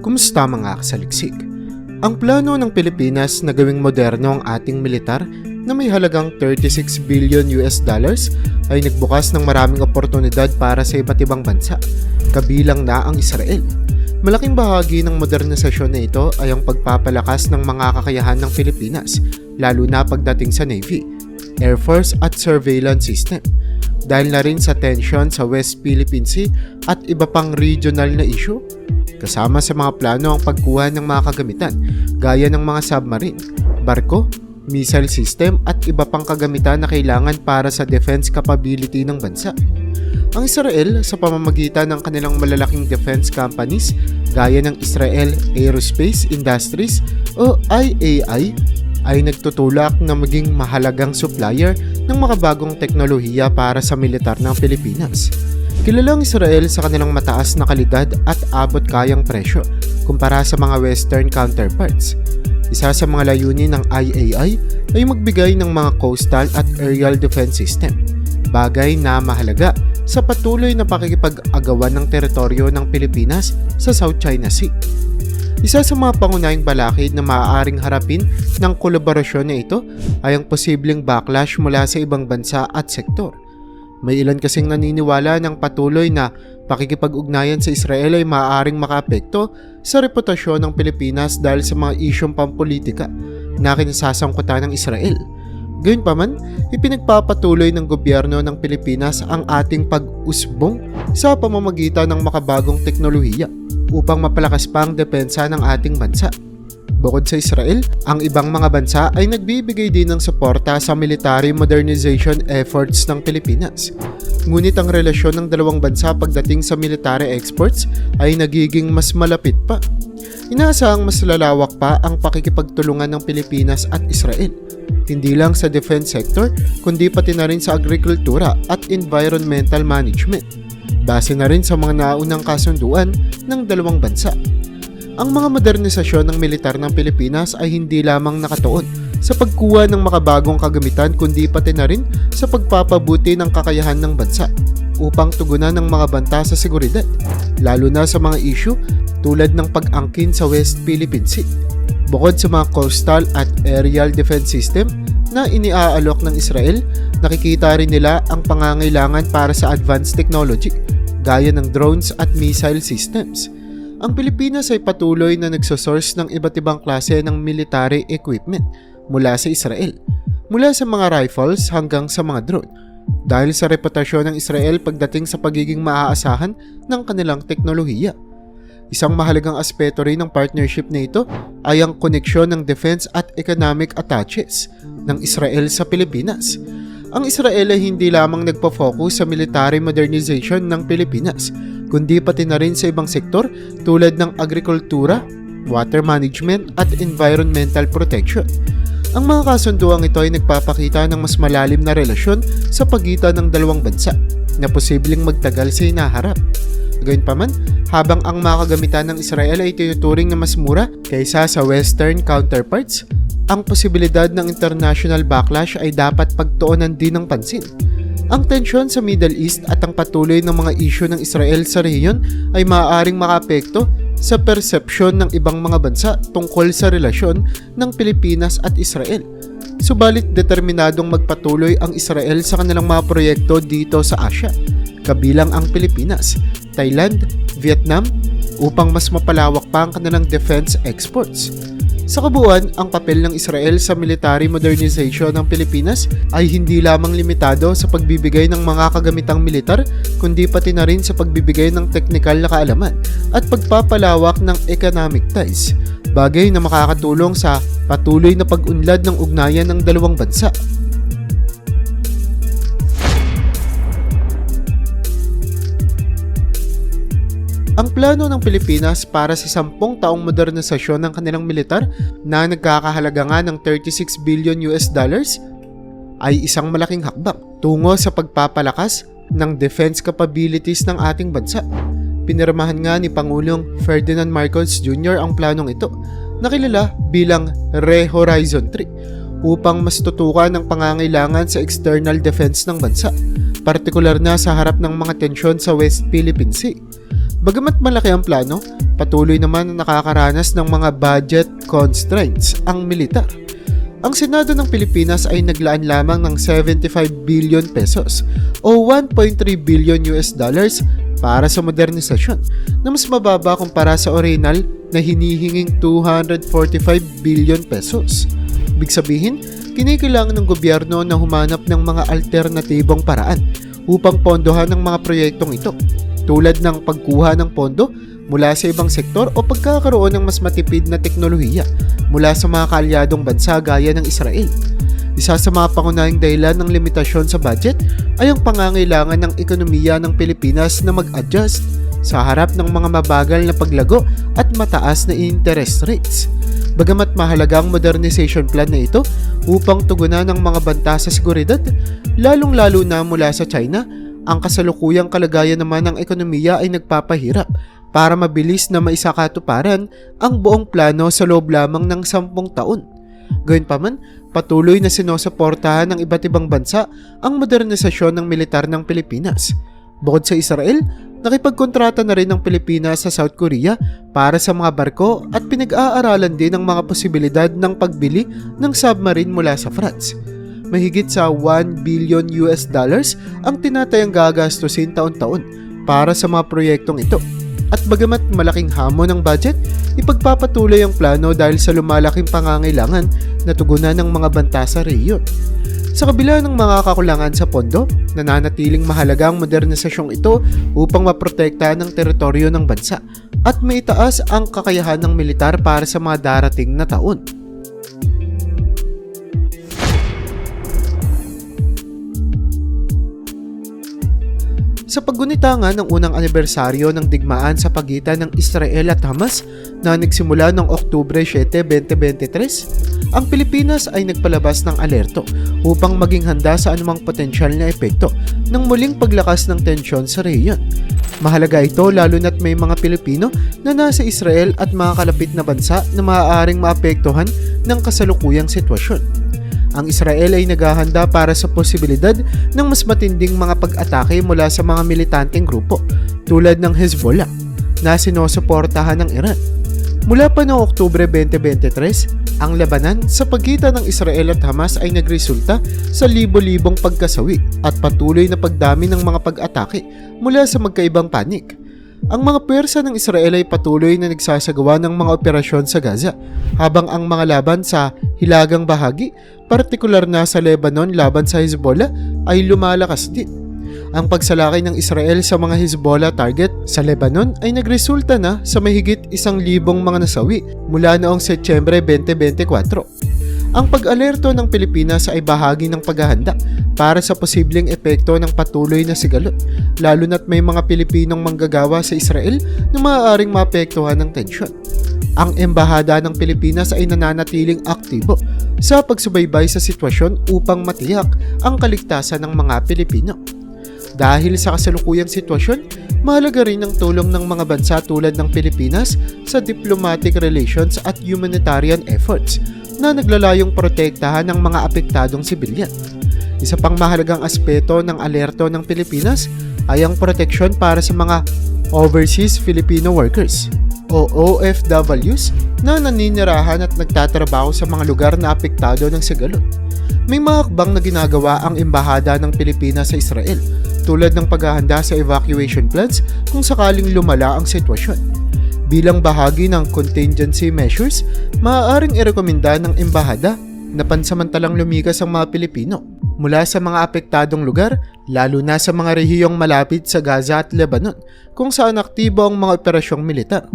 Kumusta mga kasaliksik? Ang plano ng Pilipinas na gawing moderno ang ating militar na may halagang 36 billion US dollars ay nagbukas ng maraming oportunidad para sa iba't ibang bansa, kabilang na ang Israel. Malaking bahagi ng modernisasyon na ito ay ang pagpapalakas ng mga kakayahan ng Pilipinas, lalo na pagdating sa Navy, Air Force at surveillance system. Dahil na rin sa tension sa West Philippine Sea at iba pang regional na issue, kasama sa mga plano ang pagkuha ng mga kagamitan gaya ng mga submarine, barko, missile system at iba pang kagamitan na kailangan para sa defense capability ng bansa. Ang Israel sa pamamagitan ng kanilang malalaking defense companies gaya ng Israel Aerospace Industries o IAI ay nagtutulak na maging mahalagang supplier ng makabagong teknolohiya para sa militar ng Pilipinas. Kilala ang Israel sa kanilang mataas na kalidad at abot kayang presyo kumpara sa mga western counterparts. Isa sa mga layunin ng IAI ay magbigay ng mga coastal at aerial defense system, bagay na mahalaga sa patuloy na pakikipag-agawan ng teritoryo ng Pilipinas sa South China Sea. Isa sa mga pangunahing balakid na maaaring harapin ng kolaborasyon na ito ay ang posibleng backlash mula sa ibang bansa at sektor. May ilan kasing naniniwala ng patuloy na pakikipag-ugnayan sa Israel ay maaaring makaapekto sa reputasyon ng Pilipinas dahil sa mga isyong pampolitika na kinasasangkutan ng Israel. Gayunpaman, ipinagpapatuloy ng gobyerno ng Pilipinas ang ating pag-usbong sa pamamagitan ng makabagong teknolohiya upang mapalakas pa ang depensa ng ating bansa. Bukod sa Israel, ang ibang mga bansa ay nagbibigay din ng suporta sa military modernization efforts ng Pilipinas. Ngunit ang relasyon ng dalawang bansa pagdating sa military exports ay nagiging mas malapit pa. Inaasahang mas lalawak pa ang pakikipagtulungan ng Pilipinas at Israel. Hindi lang sa defense sector, kundi pati na rin sa agrikultura at environmental management. Base na rin sa mga naunang kasunduan ng dalawang bansa. Ang mga modernisasyon ng militar ng Pilipinas ay hindi lamang nakatuon sa pagkuha ng makabagong kagamitan kundi pati na rin sa pagpapabuti ng kakayahan ng bansa upang tugunan ng mga banta sa seguridad, lalo na sa mga issue tulad ng pag-angkin sa West Philippine Sea. Bukod sa mga coastal at aerial defense system na iniaalok ng Israel, nakikita rin nila ang pangangailangan para sa advanced technology gaya ng drones at missile systems. Ang Pilipinas ay patuloy na nagsosource ng iba't ibang klase ng military equipment mula sa Israel, mula sa mga rifles hanggang sa mga drone, dahil sa reputasyon ng Israel pagdating sa pagiging maaasahan ng kanilang teknolohiya. Isang mahalagang aspeto rin ng partnership na ito ay ang koneksyon ng defense at economic attaches ng Israel sa Pilipinas. Ang Israel ay hindi lamang nagpo-focus sa military modernization ng Pilipinas, kundi pati na rin sa ibang sektor tulad ng agrikultura, water management at environmental protection. Ang mga kasunduang ito ay nagpapakita ng mas malalim na relasyon sa pagitan ng dalawang bansa na posibleng magtagal sa inaharap. Gayunpaman, habang ang mga kagamitan ng Israel ay tinuturing na mas mura kaysa sa western counterparts, ang posibilidad ng international backlash ay dapat pagtuunan din ng pansin. Ang tensyon sa Middle East at ang patuloy ng mga isyu ng Israel sa rehiyon ay maaaring makapekto sa persepsyon ng ibang mga bansa tungkol sa relasyon ng Pilipinas at Israel. Subalit determinadong magpatuloy ang Israel sa kanilang mga proyekto dito sa Asia, kabilang ang Pilipinas, Thailand, Vietnam, upang mas mapalawak pa ang kanilang defense exports. Sa kabuuan, ang papel ng Israel sa military modernization ng Pilipinas ay hindi lamang limitado sa pagbibigay ng mga kagamitang militar, kundi pati na rin sa pagbibigay ng teknikal na kaalaman at pagpapalawak ng economic ties, bagay na makakatulong sa patuloy na pag-unlad ng ugnayan ng dalawang bansa. Ang plano ng Pilipinas para sa sampung taong modernisasyon ng kanilang militar na nagkakahalaga nga ng 36 billion US dollars ay isang malaking hakbang tungo sa pagpapalakas ng defense capabilities ng ating bansa. Pinirmahan nga ni Pangulong Ferdinand Marcos Jr. ang planong ito na kilala bilang Re-Horizon 3 upang mas tutukan ang pangangailangan sa external defense ng bansa partikular na sa harap ng mga tensyon sa West Philippine Sea. Bagamat malaki ang plano, patuloy naman na nakakaranas ng mga budget constraints ang militar. Ang Senado ng Pilipinas ay naglaan lamang ng 75 billion pesos o 1.3 billion US dollars para sa modernisasyon na mas mababa kumpara sa original na hinihinging 245 billion pesos. Ibig sabihin, kinikailangan ng gobyerno na humanap ng mga alternatibong paraan upang pondohan ng mga proyektong ito tulad ng pagkuha ng pondo mula sa ibang sektor o pagkakaroon ng mas matipid na teknolohiya mula sa mga kaalyadong bansa gaya ng Israel. Isa sa mga pangunahing dahilan ng limitasyon sa budget ay ang pangangailangan ng ekonomiya ng Pilipinas na mag-adjust sa harap ng mga mabagal na paglago at mataas na interest rates. Bagamat mahalaga ang modernization plan na ito upang tugunan ng mga banta sa seguridad, lalong-lalo na mula sa China, ang kasalukuyang kalagayan naman ng ekonomiya ay nagpapahirap para mabilis na maisakatuparan ang buong plano sa loob lamang ng sampung taon. Gayunpaman, patuloy na sinusuportahan ng iba't ibang bansa ang modernisasyon ng militar ng Pilipinas. Bukod sa Israel, nakipagkontrata na rin ng Pilipinas sa South Korea para sa mga barko at pinag-aaralan din ang mga posibilidad ng pagbili ng submarine mula sa France. Mahigit sa 1 billion US dollars ang tinatayang gagastusin taon-taon para sa mga proyektong ito. At bagamat malaking hamon ng budget, ipagpapatuloy ang plano dahil sa lumalaking pangangailangan na tugunan ng mga banta sa rehiyon. Sa kabila ng mga kakulangan sa pondo, nananatiling mahalaga ang modernisasyong ito upang maprotektahan ang teritoryo ng bansa at maitaas ang kakayahan ng militar para sa mga darating na taon. Sa paggunita nga ng unang anibersaryo ng digmaan sa pagitan ng Israel at Hamas na nagsimula noong Oktubre 7, 2023, ang Pilipinas ay nagpalabas ng alerto upang maging handa sa anumang potensyal na epekto ng muling paglakas ng tensyon sa rehiyon. Mahalaga ito lalo na't may mga Pilipino na nasa Israel at mga kalapit na bansa na maaaring maapektuhan ng kasalukuyang sitwasyon ang Israel ay naghahanda para sa posibilidad ng mas matinding mga pag-atake mula sa mga militanteng grupo tulad ng Hezbollah na sinusuportahan ng Iran. Mula pa noong Oktubre 2023, ang labanan sa pagitan ng Israel at Hamas ay nagresulta sa libo-libong pagkasawi at patuloy na pagdami ng mga pag-atake mula sa magkaibang panig. Ang mga pwersa ng Israel ay patuloy na nagsasagawa ng mga operasyon sa Gaza, habang ang mga laban sa hilagang bahagi, partikular na sa Lebanon laban sa Hezbollah, ay lumalakas din. Ang pagsalakay ng Israel sa mga Hezbollah target sa Lebanon ay nagresulta na sa mahigit isang libong mga nasawi mula noong Setyembre 2024. Ang pag-alerto ng Pilipinas ay bahagi ng paghahanda para sa posibleng epekto ng patuloy na sigalot, lalo na't may mga Pilipinong manggagawa sa Israel na maaaring maapektuhan ng tensyon. Ang Embahada ng Pilipinas ay nananatiling aktibo sa pagsubaybay sa sitwasyon upang matiyak ang kaligtasan ng mga Pilipino. Dahil sa kasalukuyang sitwasyon, mahalaga rin ang tulong ng mga bansa tulad ng Pilipinas sa diplomatic relations at humanitarian efforts na naglalayong protektahan ng mga apektadong sibilyan. Isa pang mahalagang aspeto ng alerto ng Pilipinas ay ang proteksyon para sa mga Overseas Filipino Workers o OFWs na naninirahan at nagtatrabaho sa mga lugar na apektado ng sigalot. May mga hakbang na ginagawa ang Embahada ng Pilipinas sa Israel tulad ng paghahanda sa evacuation plans kung sakaling lumala ang sitwasyon. Bilang bahagi ng contingency measures, maaaring irekomenda ng embahada na pansamantalang lumikas ang mga Pilipino mula sa mga apektadong lugar, lalo na sa mga rehiyong malapit sa Gaza at Lebanon, kung saan aktibo ang mga operasyong militar.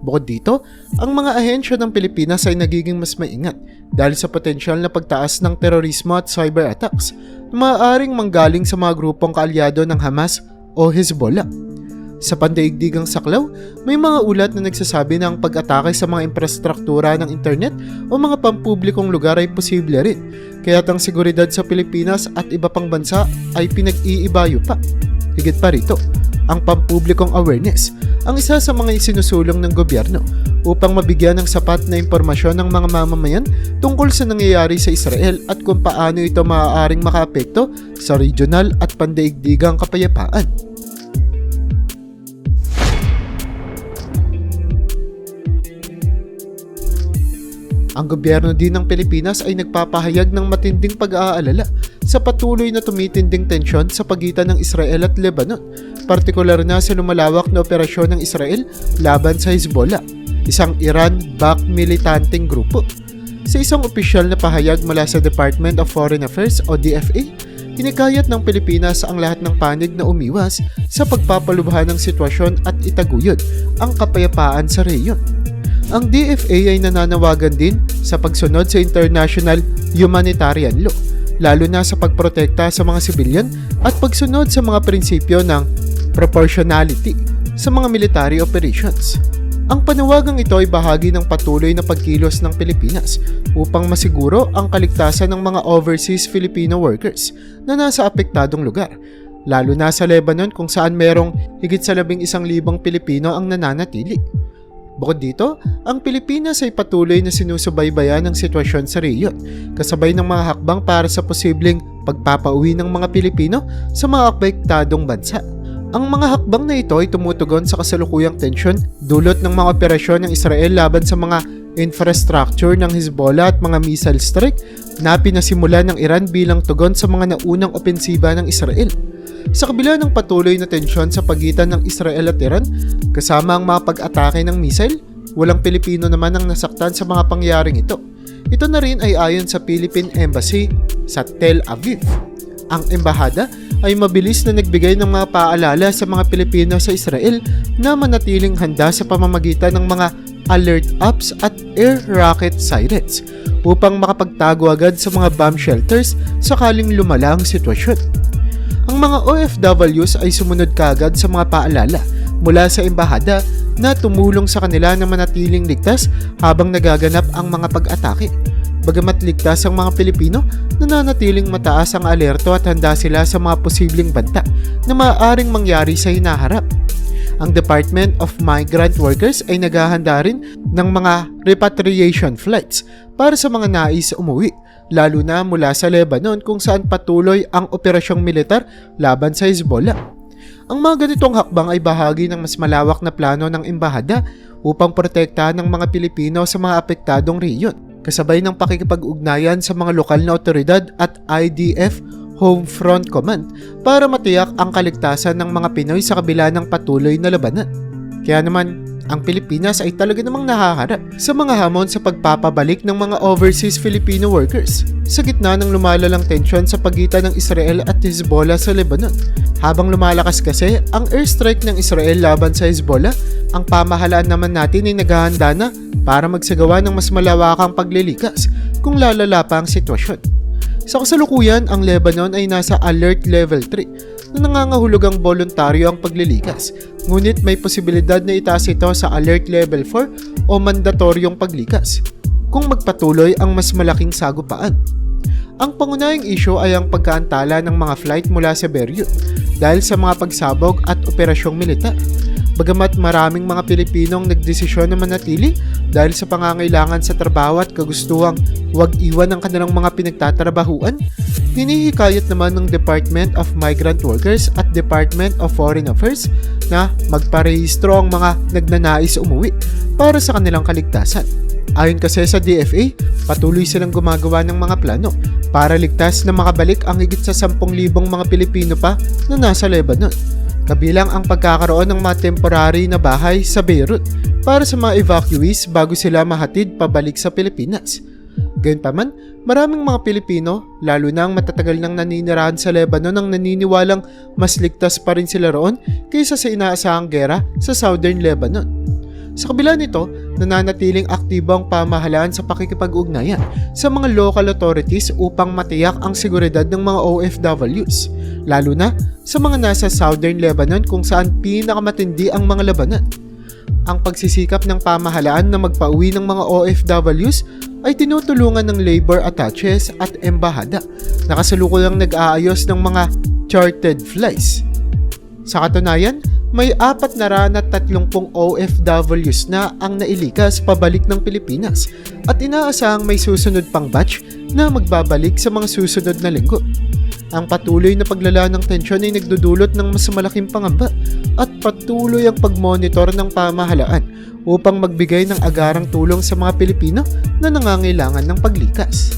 Bukod dito, ang mga ahensya ng Pilipinas ay nagiging mas maingat dahil sa potensyal na pagtaas ng terorismo at cyber attacks na maaaring manggaling sa mga grupong kaalyado ng Hamas o Hezbollah. Sa pandaigdigang saklaw, may mga ulat na nagsasabi na ang pag-atake sa mga infrastruktura ng internet o mga pampublikong lugar ay posible rin, kaya't ang seguridad sa Pilipinas at iba pang bansa ay pinag-iibayo pa. Higit pa rito, ang pampublikong awareness, ang isa sa mga isinusulong ng gobyerno upang mabigyan ng sapat na impormasyon ng mga mamamayan tungkol sa nangyayari sa Israel at kung paano ito maaaring makaapekto sa regional at pandaigdigang kapayapaan. Ang gobyerno din ng Pilipinas ay nagpapahayag ng matinding pag-aalala sa patuloy na tumitinding tensyon sa pagitan ng Israel at Lebanon, partikular na sa lumalawak na operasyon ng Israel laban sa Hezbollah, isang Iran-backed militanteng grupo. Sa isang opisyal na pahayag mula sa Department of Foreign Affairs o DFA, Hinikayat ng Pilipinas ang lahat ng panig na umiwas sa pagpapalubha ng sitwasyon at itaguyod ang kapayapaan sa reyon. Ang DFA ay nananawagan din sa pagsunod sa international humanitarian law, lalo na sa pagprotekta sa mga sibilyan at pagsunod sa mga prinsipyo ng proportionality sa mga military operations. Ang panawagang ito ay bahagi ng patuloy na pagkilos ng Pilipinas upang masiguro ang kaligtasan ng mga overseas Filipino workers na nasa apektadong lugar, lalo na sa Lebanon kung saan merong higit sa labing isang libang Pilipino ang nananatili. Bukod dito, ang Pilipinas ay patuloy na sinusubaybayan ng sitwasyon sa reyon, kasabay ng mga hakbang para sa posibleng pagpapauwi ng mga Pilipino sa mga apektadong bansa. Ang mga hakbang na ito ay tumutugon sa kasalukuyang tensyon dulot ng mga operasyon ng Israel laban sa mga infrastructure ng Hezbollah at mga missile strike na pinasimula ng Iran bilang tugon sa mga naunang opensiba ng Israel. Sa kabila ng patuloy na tensyon sa pagitan ng Israel at Iran, kasama ang mga pag-atake ng missile, walang Pilipino naman ang nasaktan sa mga pangyaring ito. Ito na rin ay ayon sa Philippine Embassy sa Tel Aviv. Ang embahada ay mabilis na nagbigay ng mga paalala sa mga Pilipino sa Israel na manatiling handa sa pamamagitan ng mga alert apps at air rocket sirens upang makapagtago agad sa mga bomb shelters sakaling lumala ang sitwasyon. Ang mga OFWs ay sumunod kaagad sa mga paalala mula sa embahada na tumulong sa kanila na manatiling ligtas habang nagaganap ang mga pag-atake. Bagamat ligtas ang mga Pilipino, nananatiling mataas ang alerto at handa sila sa mga posibleng banta na maaaring mangyari sa hinaharap. Ang Department of Migrant Workers ay naghahanda rin ng mga repatriation flights para sa mga nais umuwi, lalo na mula sa Lebanon kung saan patuloy ang operasyong militar laban sa Hezbollah. Ang mga ganitong hakbang ay bahagi ng mas malawak na plano ng embahada upang protektahan ng mga Pilipino sa mga apektadong reyon kasabay ng pakikipag-ugnayan sa mga lokal na otoridad at IDF Home Front Command para matiyak ang kaligtasan ng mga Pinoy sa kabila ng patuloy na labanan. Kaya naman, ang Pilipinas ay talaga namang nahaharap sa mga hamon sa pagpapabalik ng mga overseas Filipino workers sa gitna ng lumalalang tensyon sa pagitan ng Israel at Hezbollah sa Lebanon. Habang lumalakas kasi ang airstrike ng Israel laban sa Hezbollah, ang pamahalaan naman natin ay naghahanda na para magsagawa ng mas malawakang paglilikas kung lalala pa ang sitwasyon. Sa kasalukuyan, ang Lebanon ay nasa Alert Level 3 na nangangahulugang voluntaryo ang paglilikas, ngunit may posibilidad na itaas ito sa Alert Level 4 o mandatoryong paglikas kung magpatuloy ang mas malaking sagupaan. Ang pangunahing isyo ay ang pagkaantala ng mga flight mula sa Beirut dahil sa mga pagsabog at operasyong militar. Bagamat maraming mga Pilipinong nagdesisyon na manatili dahil sa pangangailangan sa trabaho at kagustuhang huwag iwan ang kanilang mga pinagtatrabahuan, hinihikayat naman ng Department of Migrant Workers at Department of Foreign Affairs na magparehistro ang mga nagnanais umuwi para sa kanilang kaligtasan. Ayon kasi sa DFA, patuloy silang gumagawa ng mga plano para ligtas na makabalik ang higit sa 10,000 mga Pilipino pa na nasa Lebanon kabilang ang pagkakaroon ng mga temporary na bahay sa Beirut para sa mga evacuees bago sila mahatid pabalik sa Pilipinas. Gayunpaman, maraming mga Pilipino, lalo na ang matatagal nang naninirahan sa Lebanon ang naniniwalang mas ligtas pa rin sila roon kaysa sa inaasahang gera sa Southern Lebanon. Sa kabila nito, nananatiling aktibo ang pamahalaan sa pakikipag-ugnayan sa mga local authorities upang matiyak ang seguridad ng mga OFWs, lalo na sa mga nasa southern Lebanon kung saan pinakamatindi ang mga labanan. Ang pagsisikap ng pamahalaan na magpauwi ng mga OFWs ay tinutulungan ng labor attaches at embahada na kasalukuyang nag-aayos ng mga chartered flights. Sa katunayan, may apat na ran at 30 OFWs na ang nailikas pabalik ng Pilipinas at inaasahang may susunod pang batch na magbabalik sa mga susunod na linggo. Ang patuloy na paglala ng tensyon ay nagdudulot ng mas malaking pangamba at patuloy ang pagmonitor ng pamahalaan upang magbigay ng agarang tulong sa mga Pilipino na nangangailangan ng paglikas.